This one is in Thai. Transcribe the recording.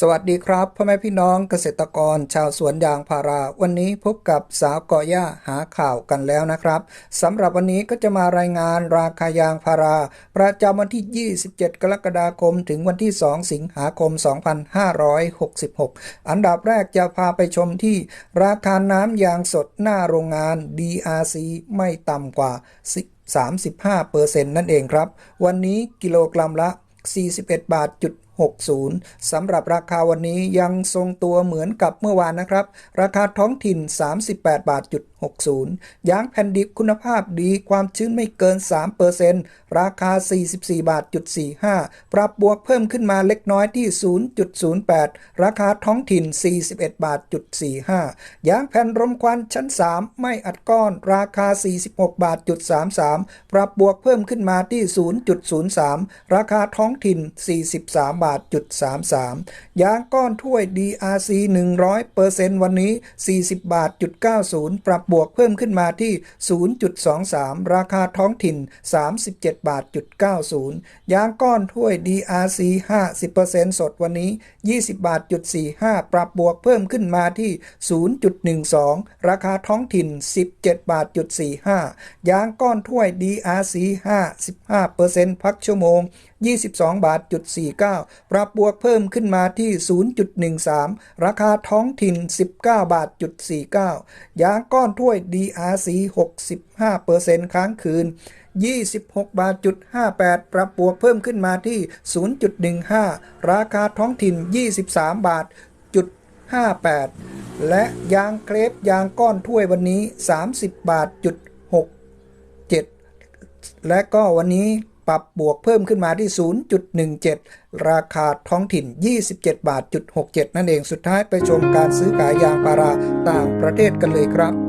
สวัสดีครับพ่อแม่พี่น้องเกษตรกรชาวสวนยางพารา วันนี้พบกับสาวกอย่าหาข่าวกันแล้วนะครับสำหรับวันนี้ก็จะมารายงานราคายางพารา ประจำวันที่ 27 กรกฎาคม ถึงวันที่ 2 สิงหาคม 2566 อันดับแรกจะพาไปชมที่ราคาน้ำยางสดหน้าโรงงาน DRC ไม่ต่ำกว่า 35%นั่นเองครับ วันนี้กิโลกรัมละ 41 บาทจุด 60 สำหรับราคาวันนี้ยังทรงตัวเหมือนกับเมื่อวานนะครับ ราคาท้องถิ่น 38 บาทจุด60ยางแผ่นดิบคุณภาพดีความชื้นไม่เกิน 3%ราคา 44 บาทจุด45 ปรับบวกเพิ่มขึ้นมาเล็กน้อยที่ 0.08 ราคาท้องถิ่น 41 บาทจุด45ยางแผ่นรมควันชั้น 3 ไม่อัดก้อนราคา 46 บาทจุด33 ปรับบวกเพิ่มขึ้นมาที่ 0.03 ราคาท้องถิ่น 43 บาทจุด33ยางก้อนถ้วย DRC 100%วันนี้ 40 บาทจุด90 ปรับบวกเพิ่มขึ้นมาที่ 0.23 ราคาท้องถิ่น 37 บาทจุด90 ยางก้อนถ้วย DRC 50%สดวันนี้ 20 บาทจุด45 ปรับบวกเพิ่มขึ้นมาที่ 0.12 ราคาท้องถิ่น 17 บาทจุด45ยางก้อนถ้วย DRC 55%พักชั่วโมง 22 บาทจุด49ปรับบวกเพิ่มขึ้นมาที่ 0.13 ราคาท้องถิ่น 19 บาทจุด49 ยางก้อนถ้วย DRC 65%ค้างคืน 26 บาทจุด58 ปรับบวกเพิ่มขึ้นมาที่ 0.15 ราคาท้องถิ่น 23 บาทจุด58 และยางเครปยางก้อนถ้วยวันนี้ 30 บาทจุด67 และก็วันนี้ ปรับบวกเพิ่มขึ้นมาที่ 0.17 ราคาท้องถิ่น 27 บาทจุด67 นั่นเองสุดท้ายไปชมการซื้อขายยางพาราต่างประเทศกันเลยครับ